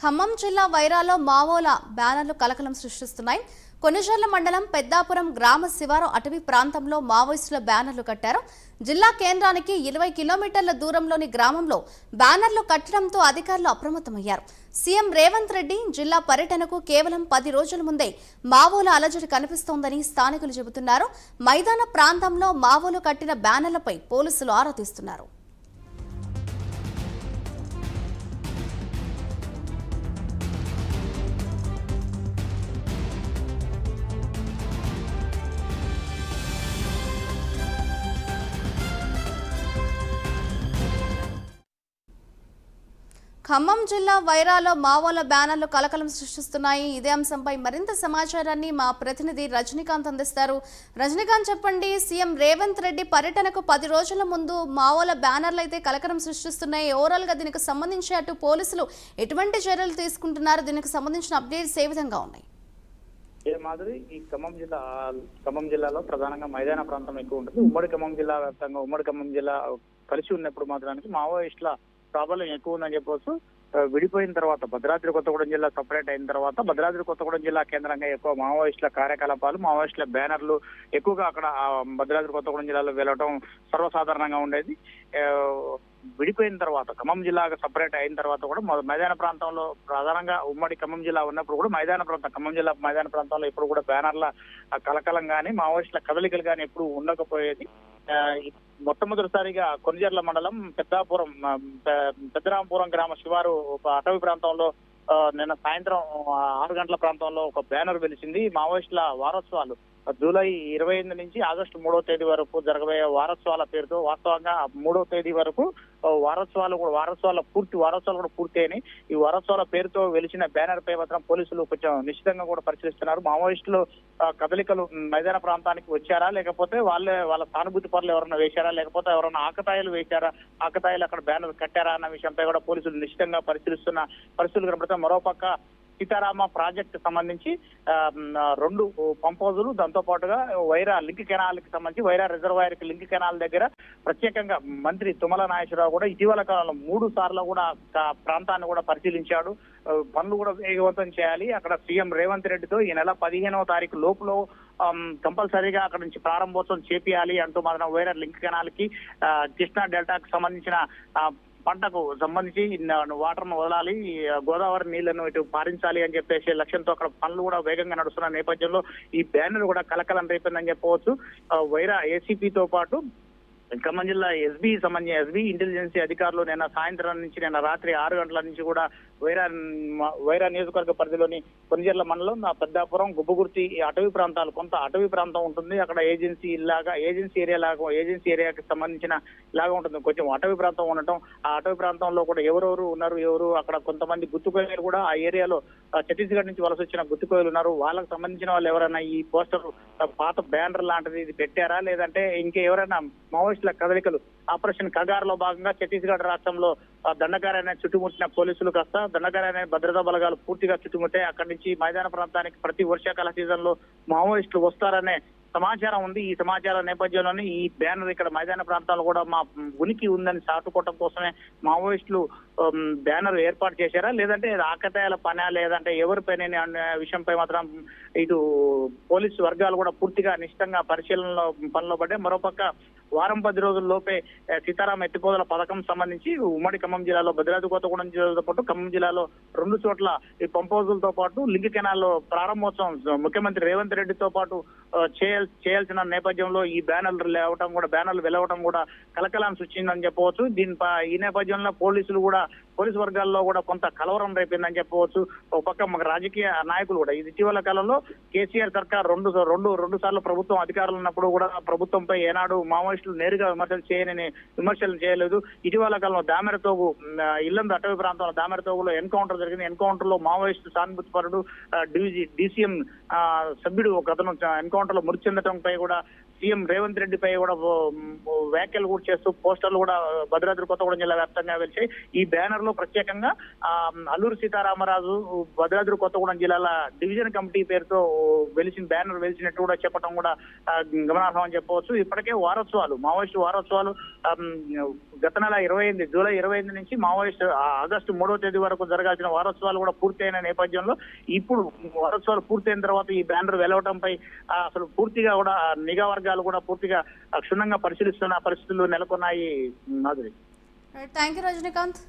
ఖమ్మం జిల్లా వైరాలో మావోల బ్యానర్లు కలకలం సృష్టిస్తున్నాయి. కొనిజర్ల మండలం పెద్దాపురం గ్రామ శివారు అటవీ ప్రాంతంలో మావోయిస్టుల బ్యానర్లు కట్టారు. జిల్లా కేంద్రానికి ఇరవై కిలోమీటర్ల దూరంలోని గ్రామంలో బ్యానర్లు కట్టడంతో అధికారులు అప్రమత్తమయ్యారు. సీఎం రేవంత్ రెడ్డి జిల్లా పర్యటనకు కేవలం పది రోజుల ముందే మావోల అలజడి కనిపిస్తోందని స్థానికులు చెబుతున్నారు. మైదాన ప్రాంతంలో మావోలు కట్టిన బ్యానర్లపై పోలీసులు ఆరా తీస్తున్నారు. ఖమ్మం జిల్లా వైరాలో మావోల బ్యానర్లు కలకలం సృష్టిస్తున్నాయి. ఇదే అంశంపై మరింత సమాచారాన్ని మా ప్రతినిధి రజనీకాంత్ అందిస్తారు. రజనీకాంత్ చెప్పండి సీఎం రేవంత్ రెడ్డి పర్యటనకు పది రోజుల ముందు మావోల బ్యానర్లు అయితే కలకలం సృష్టిస్తున్నాయి. ఓవరాల్గా దీనికి సంబంధించి అటు పోలీసులు ఎటువంటి చర్యలు తీసుకుంటున్నారు? దీనికి సంబంధించిన అప్డేట్స్ ఏ విధంగా ఉన్నాయి? ఏ మాదిరి ఈ ఖమ్మం జిల్లా ఖమ్మం జిల్లాలో ప్రధానంగా మైదాన ప్రాంతం ఎక్కువ ఉంటుంది. ఉమ్మడి ఖమ్మం జిల్లా వ్యాప్తంగా ఉమ్మడి ఖమ్మం జిల్లా కలిసి ఉన్నప్పుడు మాత్రానికి మావోయిస్టుల ప్రాబల్యం ఎక్కువ ఉందని చెప్పవచ్చు విడిపోయిన తర్వాత భద్రాద్రి కొత్తగూడెం జిల్లా సపరేట్ అయిన తర్వాత భద్రాద్రి కొత్తగూడెం జిల్లా కేంద్రంగా ఎక్కువ మావోయిస్టుల కార్యకలాపాలు మావోయిస్టుల బ్యానర్లు ఎక్కువగా అక్కడ ఆ, భద్రాద్రి కొత్తగూడెం జిల్లాలో వెళ్ళటం సర్వసాధారణంగా ఉండేది. విడిపోయిన తర్వాత ఖమ్మం జిల్లాగా సపరేట్ అయిన తర్వాత కూడా మైదాన ప్రాంతంలో ప్రధానంగా ఉమ్మడి ఖమ్మం జిల్లా ఉన్నప్పుడు కూడా మైదాన ప్రాంతం ఖమ్మం జిల్లా మైదాన ప్రాంతంలో ఇప్పుడు కూడా బ్యానర్ల కలకలం కానీ మావోయిస్టుల కదలికలు కానీ ఎప్పుడు ఉండకపోయేది. మొట్టమొదటిసారిగా కొనిజర్ల మండలం పెద్దాపురం ఆ, పెద్దరామపురం గ్రామ శివారు ఒక అటవీ ప్రాంతంలో నిన్న సాయంత్రం ఆరు గంటల ప్రాంతంలో ఒక బ్యానర్ వెలిసింది మావోయిస్టుల వారోత్సవాలు. జూలై ఇరవై ఎనిమిది నుంచి ఆగస్టు మూడో తేదీ వరకు జరగబోయే వారోత్సవాల పేరుతో వాస్తవంగా మూడో తేదీ వరకు వారోత్సవాలు కూడా వారోత్సవాల పూర్తి వారోత్సవాలు కూడా పూర్తి అయినాయి ఈ వారోత్సవాల పేరుతో వెలిచిన బ్యానర్ పై మాత్రం పోలీసులు కొంచెం నిశ్చితంగా కూడా పరిశీలిస్తున్నారు. మావోయిస్టులు కదలికలు మైదాన ప్రాంతానికి వచ్చారా? లేకపోతే వాళ్ళే వాళ్ళ సానుభూతి పనులు ఎవరైనా వేశారా? లేకపోతే ఎవరైనా ఆకతాయిలు వేశారా? ఆకతాయిలు అక్కడ బ్యానర్ కట్టారా? అన్న విషయంపై కూడా పోలీసులు నిశ్చితంగా పరిశీలిస్తున్న పరిస్థితులు కనబడితే మరోపక్క సీతారామ ప్రాజెక్ట్ సంబంధించి రెండు పంప్ హౌజులు దాంతో పాటుగా వైరా లింక్ కెనాల్కి సంబంధించి వైరా రిజర్వాయర్కి లింక్ కెనాల్ దగ్గర ప్రత్యేకంగా మంత్రి తుమ్మల నాగేశ్వరరావు కూడా ఇటీవల కాలంలో మూడు సార్లు కూడా ప్రాంతాన్ని కూడా పరిశీలించాడు. పనులు కూడా వేగవంతం చేయాలి. అక్కడ సీఎం రేవంత్ రెడ్డితో ఈ నెల పదిహేనవ తారీఖు లోపులో కంపల్సరీగా అక్కడ నుంచి ప్రారంభోత్సవం చేపియాలి అంటూ మాత్రం వైరా లింక్ కెనాల్కి కృష్ణా డెల్టాకు సంబంధించిన పంటకు సంబంధించి వాటర్ను వదలాలి గోదావరి నీళ్ళను ఇటు పారించాలి అని చెప్పేసి లక్ష్యంతో అక్కడ పనులు కూడా వేగంగా నడుస్తున్న నేపథ్యంలో ఈ బ్యానర్ కూడా కలకలం రేపిందని చెప్పవచ్చు. వైరా ఏసీపీతో పాటు ఖమ్మం జిల్లా ఎస్బీ సంబంధించిన ఎస్బీ ఇంటెలిజెన్సీ అధికారులు నిన్న సాయంత్రం నుంచి నిన్న రాత్రి ఆరు గంటల నుంచి కూడా వైరా వైరా నియోజకవర్గ పరిధిలోని కొనిజర్ల మండలం పెద్దాపురం గుబ్బగుర్తి ఈ అటవీ ప్రాంతాలు కొంత అటవీ ప్రాంతం ఉంటుంది. అక్కడ ఏజెన్సీ లాగా ఏజెన్సీ ఏరియా లాగా ఏజెన్సీ ఏరియాకి సంబంధించిన లాగా ఉంటుంది. కొంచెం అటవీ ప్రాంతం ఉండటం ఆ అటవీ ప్రాంతంలో కూడా ఎవరెవరు ఉన్నారు ఎవరు అక్కడ కొంతమంది గుర్తుకోయలు కూడా. ఆ ఏరియాలో ఛత్తీస్గఢ్ నుంచి వలస వచ్చిన గుర్తుకోయలు ఉన్నారు. వాళ్ళకి సంబంధించిన వాళ్ళు ఎవరైనా ఈ పోస్టర్ పాత బ్యానర్ లాంటిది ఇది పెట్టారా? లేదంటే ఇంకా ఎవరైనా మావోయిస్టుల కదలికలు. ఆపరేషన్ కగార్లో భాగంగా ఛత్తీస్గఢ్ రాష్ట్రంలో ఆ, చుట్టుముట్టిన పోలీసులు కాస్త దండకార్యాన్ని భద్రతా బలగాలు పూర్తిగా చుట్టుముట్టాయి అక్కడి నుంచి మైదాన ప్రాంతానికి ప్రతి వర్షాకాల సీజన్లో మావోయిస్టులు వస్తారనే సమాచారం ఉంది. ఈ సమాచారం నేపథ్యంలోనే ఈ బ్యానర్ ఇక్కడ మైదాన ప్రాంతాల్లో కూడా మా ఉనికి ఉందని సాటుకోవటం కోసమే మావోయిస్టులు బ్యానర్ ఏర్పాటు చేశారా? లేదంటే ఇది ఆకతాయాల పనా? లేదంటే ఎవరి పని అనే విషయంపై మాత్రం ఇటు పోలీసు వర్గాలు కూడా పూర్తిగా నిశ్చితంగా పరిశీలనలో పనిలో పడ్డాయి. మరోపక్క వారం పది రోజుల లోపే సీతారాం ఎత్తిపోదల పథకం సంబంధించి ఉమ్మడి ఖమ్మం జిల్లాలో భద్రాద్రి కొత్తగూడెం జిల్లాతో పాటు ఖమ్మం జిల్లాలో రెండు చోట్ల ఈ పంప్ హౌజులతో పాటు లింక్ కెనాల్లో ప్రారంభోత్సవం ముఖ్యమంత్రి రేవంత్ రెడ్డితో పాటు చేయాల్సిన నేపథ్యంలో ఈ బ్యానర్లు లేవటం కూడా బ్యానర్లు వెలవటం కూడా కలకలాన్ని సృష్టిందని చెప్పవచ్చు. దీని ప- ఈ నేపథ్యంలో పోలీసులు కూడా పోలీసు వర్గాల్లో కూడా కొంత కలవరం రేపిందని చెప్పవచ్చు. ఒక పక్క రాజకీయ నాయకులు కూడా. ఇది ఇటీవల కాలంలో కేసీఆర్ సర్కార్ రెండు రెండు రెండు సార్లు ప్రభుత్వం అధికారులు ఉన్నప్పుడు కూడా ప్రభుత్వంపై ఏనాడు మావోయిస్టులు నేరుగా విమర్శలు చేయనని విమర్శలు చేయలేదు. ఇటీవల కాలంలో దామెరతోగు ఇల్లందు అటవీ ప్రాంతంలో దామెరతోగులో ఎన్కౌంటర్ జరిగింది. ఎన్కౌంటర్లో మావోయిస్టు సానుభూతి పరుడు డీసీఎం సభ్యుడు ఒక అతను ఎన్కౌంటర్లో మృతి చెందడంపై కూడా సీఎం రేవంత్ రెడ్డిపై కూడా వ్యాఖ్యలు కూడా చేస్తూ పోస్టర్లు కూడా భద్రాద్రి కొత్తగూడెం జిల్లా వ్యాప్తంగా వెలిచాయి. ఈ బ్యానర్ లో ప్రత్యేకంగా అల్లూరు సీతారామరాజు భద్రాద్రి కొత్తగూడెం జిల్లాల డివిజన్ కమిటీ పేరుతో వెలిసిన బ్యానర్ వెలిసినట్టు కూడా చెప్పడం కూడా గమనార్హం అని చెప్పవచ్చు. ఇప్పటికే వారోత్సవాలు మావోయిస్టు వారోత్సవాలు గత నెల ఇరవై ఎనిమిది జూలై ఇరవై ఎనిమిది నుంచి మావోయిస్ట్ ఆగస్టు మూడో తేదీ వరకు జరగాల్సిన వారోత్సవాలు కూడా పూర్తయిన నేపథ్యంలో ఇప్పుడు వారోత్సవాలు పూర్తయిన తర్వాత ఈ బ్యానర్ వెలవటంపై అసలు పూర్తిగా కూడా నిఘా వర్గాలు కూడా పూర్తిగా క్షుణ్ణంగా పరిశీలిస్తున్న పరిస్థితులు నెలకొన్నాయి మాధురి. Thank you Rajinikanth